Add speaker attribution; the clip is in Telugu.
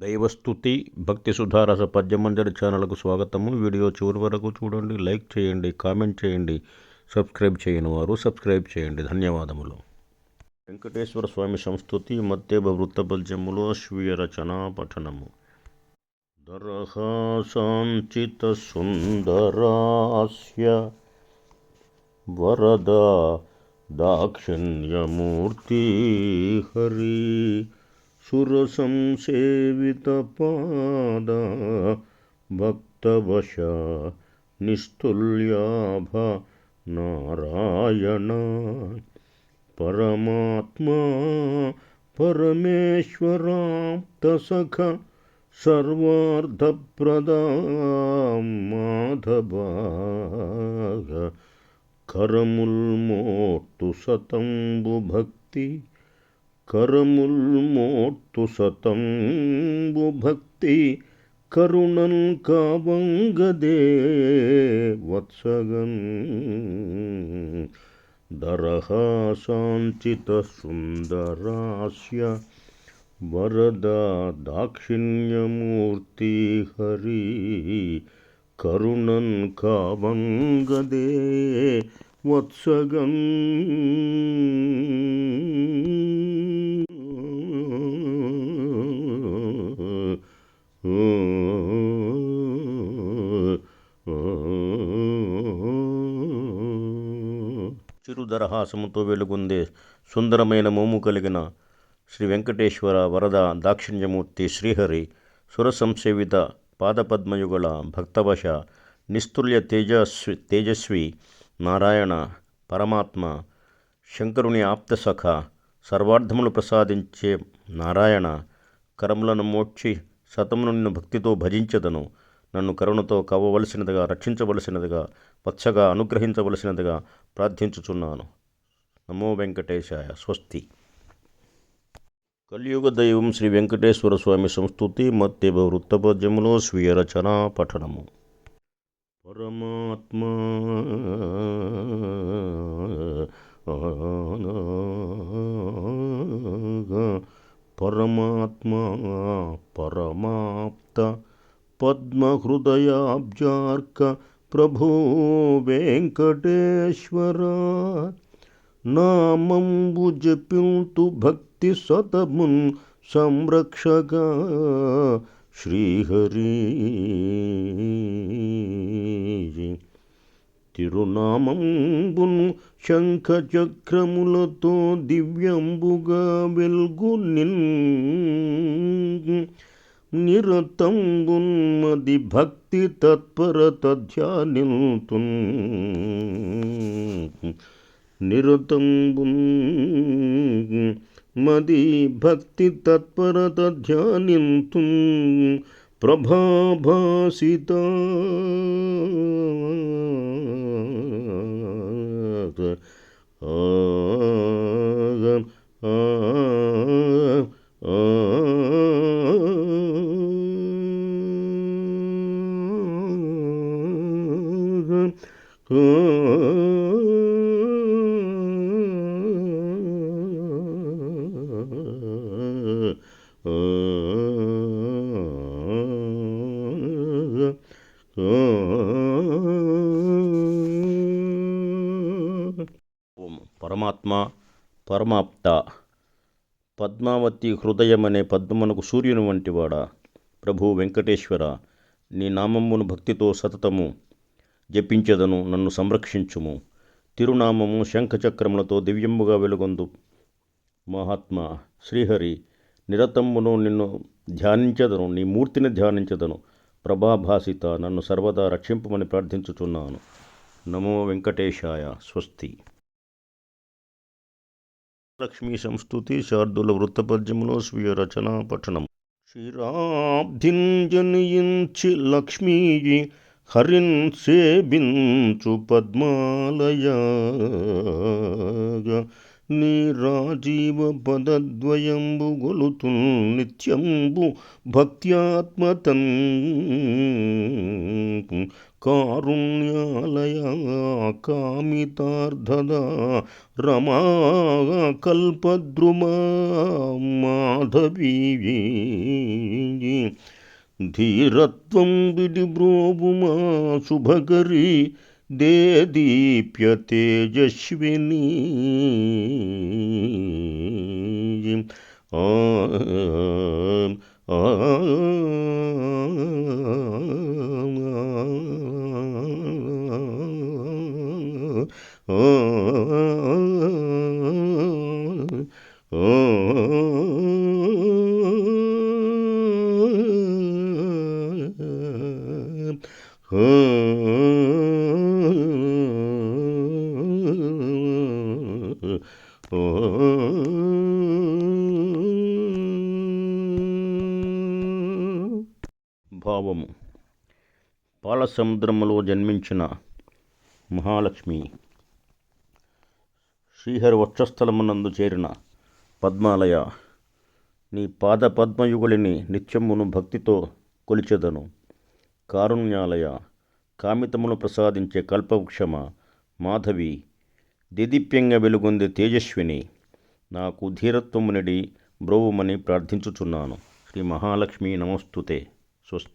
Speaker 1: దైవస్థుతి భక్తి సుధారస పద్యమంజరి ఛానల్కు స్వాగతము. వీడియో చివరి వరకు చూడండి లైక్ చేయండి కామెంట్ చేయండి సబ్స్క్రైబ్ చేయని వారు సబ్స్క్రైబ్ చేయండి. ధన్యవాదములు. వెంకటేశ్వర స్వామి సంస్థుతి మత్తేభ వృత్త పద్యములో స్వీయ రచన పఠనము. దరహాసాంచిత సుందరాస్య వరద దాక్షిణ్యమూర్తి హరి సురసంసేవితపాద భక్తవశ నిస్తుల్యాభ నారాయణ పరమాత్మా పరమేశ్వరాప్తసఖ సర్వార్థప్రదా మాధవాగ కరముల్మోర్తు సతంబు భక్తి కరముల్మోర్తు సతంబు భక్తి కరుణన్ కావంగదే వత్సగన్ దరహాసాంచిత సుందరాస్య వరద దాక్షిణ్యమూర్తి హరి కరుణన్ దరహాసముతో వెలుగొందే సుందరమైన మోము కలిగిన శ్రీ వెంకటేశ్వర వరద దాక్షిణ్యమూర్తి శ్రీహరి సురసంసేవిత పాదపద్మయుగళ భక్తవశ నిస్తుల్య తేజస్వి తేజస్వి నారాయణ పరమాత్మ శంకరుని ఆప్తసఖ సర్వార్థములు ప్రసాదించే నారాయణ కరములను మోడ్చి సతమును నిన్ను భక్తితో భజించదను. నన్ను కరుణతో కవ్వవలసినదిగా రక్షించవలసినదిగా పచ్చగా అనుగ్రహించవలసినదిగా ప్రార్థించుచున్నాను. నమో వెంకటేశాయ. స్వస్తి. కలియుగ దైవం శ్రీ వెంకటేశ్వర స్వామి సంస్థుతి మత్యభ వృత్తపద్యములో స్వీయ రచనా పఠనము. పరమాత్మా పరమాత్మా పరమాప్త పద్మహృదయాబ్జార్క ప్రభో వెంకటేశ్వర నామంబు జపింతు భక్తి సతమున్ సంరక్షక శ్రీహరి తిరునామంబును శంఖ చక్రములతో దివ్యంబుగా వెల్గు నిరతంగున్మది భక్తి తత్పరత ధ్యానిల్తున్. నిరతంగున్ మది భక్తి తత్పరత ధ్యానింతున్ ప్రభాభాసిత ఆ పరమాత్మ పరమాప్త. పద్మావతి హృదయమనే పద్మమునకు సూర్యుని వంటివాడా ప్రభు వెంకటేశ్వర నీ నామమ్మును భక్తితో సతతము. జపించదను నన్ను సంరక్షించుము. తిరునామము శంఖచక్రములతో దివ్యముగా వెలుగొందు. మహాత్మ శ్రీహరి నిరతమ్మును నిన్ను ధ్యానించదను నీ మూర్తిని ధ్యానించదను. ప్రభాభాసిత నన్ను సర్వదా రక్షింపమని ప్రార్థించుచున్నాను. నమో వెంకటేశాయ స్వస్తి. లక్ష్మీ సంస్థుతి శార్దుల వృత్తపద్యములో స్వీయ రచనా పఠనం. క్షీరాబ్ధింజనియించి లక్ష్మీ హరిన్ సేబించు పద్మాలయ. నీ రాజీవ పదద్వయంబు గొలుతు నిత్యంబు భక్త్యాత్మతన్. కారుణ్యాలయ కామితార్థద రమా కల్పద్రుమా మాధవీ धीरत्वं विधि ब्रोपुमा सुभगरी दे दीप्यतेजस्विनी आ భావము. పాలసముద్రములో జన్మించిన మహాలక్ష్మి. శ్రీహరి వక్షస్థలమునందు చేరిన పద్మాలయ నీ పాద పద్మయుగులిని నిత్యమును భక్తితో కొలిచెదను. కారుణ్యాలయ కామితమును ప్రసాదించే కల్పవృక్షమ మాధవి దేదీప్యంగా వెలుగొందే తేజస్విని నాకు ధీరత్వమునిడి బ్రోవుమని ప్రార్థించుచున్నాను. శ్రీ మహాలక్ష్మి నమస్తుతే. స్వస్తి.